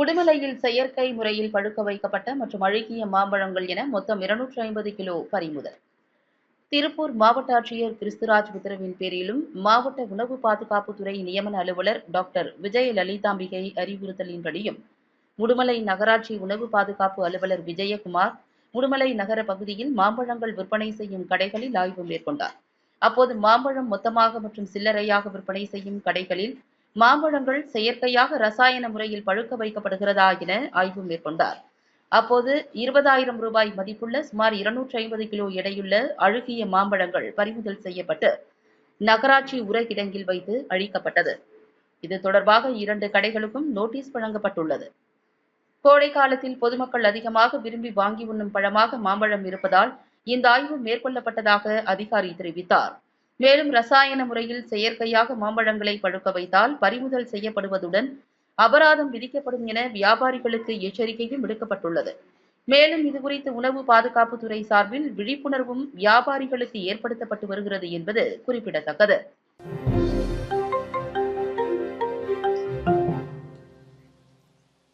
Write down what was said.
உடுமலையில் செயற்கை முறையில் பழுக்க வைக்கப்பட்ட மற்றும் அழுகிய மாம்பழங்கள் என மொத்தம் இருநூற்றி ஐம்பது கிலோ பறிமுதல். திருப்பூர் மாவட்ட ஆட்சியர் கிறிஸ்துராஜ் உத்தரவின் பேரிலும் மாவட்ட உணவு பாதுகாப்புத்துறை நியமன அலுவலர் டாக்டர் விஜய லலிதாம்பிகை அறிவுறுத்தலின்படியும் உடுமலை நகராட்சி உணவு பாதுகாப்பு அலுவலர் விஜயகுமார் உடுமலை நகர பகுதியில் மாம்பழங்கள் விற்பனை செய்யும் கடைகளில் ஆய்வு மேற்கொண்டார். அப்போது மாம்பழம் மொத்தமாக மற்றும் சில்லறையாக விற்பனை செய்யும் கடைகளில் மாம்பழங்கள் செயற்கையாக ரசாயன முறையில் பழுக்க வைக்கப்படுகிறதா என ஆய்வு மேற்கொண்டார். அப்போது இருபதாயிரம் ரூபாய் மதிப்புள்ள சுமார் இருநூற்றி ஐம்பது கிலோ எடையுள்ள அழுகிய மாம்பழங்கள் பறிமுதல் செய்யப்பட்டு நகராட்சி உரகிடங்கில் வைத்து அழிக்கப்பட்டது. இது தொடர்பாக இரண்டு கடைகளுக்கும் நோட்டீஸ் வழங்கப்பட்டுள்ளது. கோடை காலத்தில் பொதுமக்கள் அதிகமாக விரும்பி வாங்கி உண்ணும் பழமாக மாம்பழம் இருப்பதால் இந்த ஆய்வு மேற்கொள்ளப்பட்டதாக அதிகாரி தெரிவித்தார். மேலும் ரசாயன முறையில் செயற்கையாக மாம்பழங்களை பழுக்க வைத்தால் பறிமுதல் செய்யப்படுவதுடன் அபராதம் விதிக்கப்படும் என வியாபாரிகளுக்கு எச்சரிக்கையும் விடுக்கப்பட்டுள்ளது. மேலும் இதுகுறித்து உணவு பாதுகாப்புத்துறை சார்பில் விழிப்புணர்வும் வியாபாரிகளுக்கு ஏற்படுத்தப்பட்டு வருகிறது என்பது குறிப்பிடத்தக்கது.